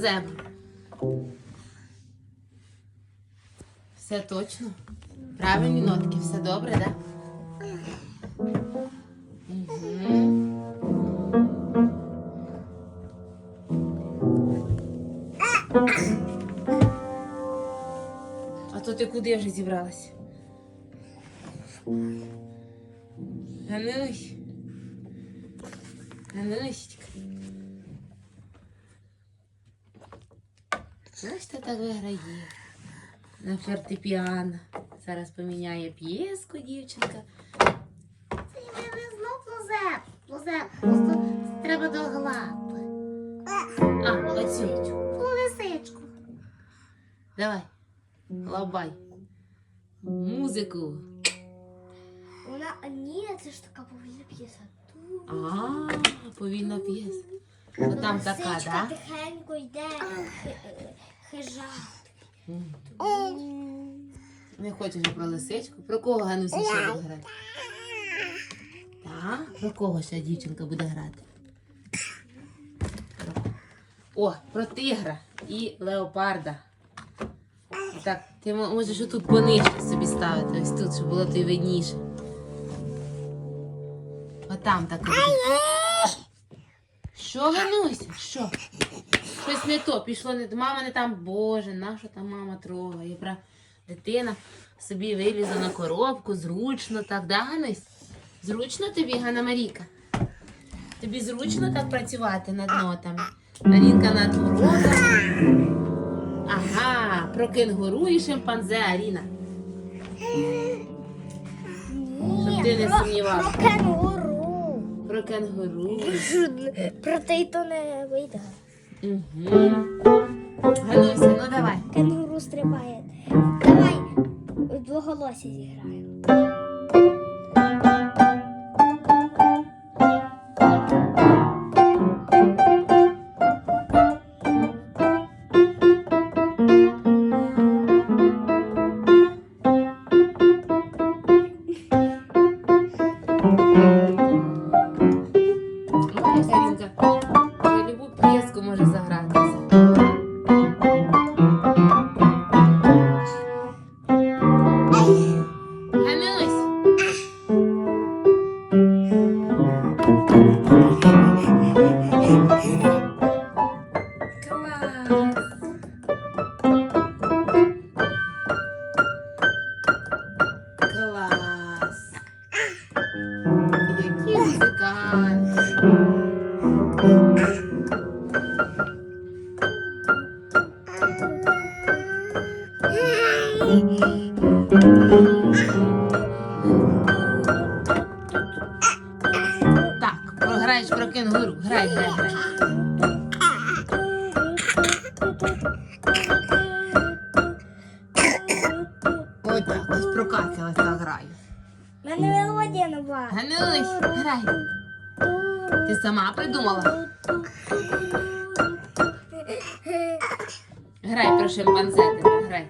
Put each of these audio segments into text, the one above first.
про. Все точно. Правильні нотки, все добре, так? Угу. А то ти куди вже зібралась? Ганусь. Ганусечка. Хто так виграє. На фортепіано. Зараз поміняє п'єску, дівчинка. Це не знов плозе. Плозе. Просто треба до лапи. А, оцю. Лисичку. Давай. Лабай. Музику. Вона ні, це ж така повільна п'єса. А, повільна п'єса. Отам така, Лисичка тихенько йде хижа. Не хочеш про лисичку? Про кого Гануся ще буде грати? Так? Про кого ще дівчинка буде грати? О, про тигра і леопарда. Так, ти можеш тут понижче собі ставити, ось тут, щоб було тобі видніше. Отам так. Що, Гануся? Що? Щось не то, пішло не. Мама не там, боже, наша там мама трогає. Бра... Дитина собі вилізла на коробку, зручно так, да, Ганусь? Зручно тобі, Ганна Маріка? Тобі зручно так працювати над нотами? Арінка над уроками. Ага, про кенгуру і шимпанзе, Аріна. Щоб ти не сумнівалася. Про кенгуру. Про кенгуру. Про те й то не вийде. Угу. Гануся, ну давай. Кенгуру стрибає. Давай двоголосі зіграємо. Які музиканти! Так, граєш про кенгуру. Грай, грай, грай. Ось прокатилась та граю. У мене мелодія нова. Ганусь, грай. Ти сама придумала? Грай про шимпанзе грай.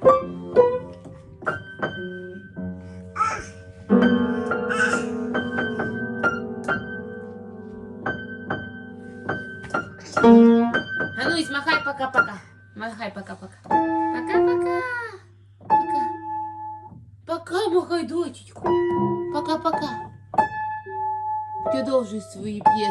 Ганусь, махай пока-пока. Махай пока-пока. Пока-пока. Пока. Пока, махай, дочечку. Пока-пока. Продовжуй свої п'єси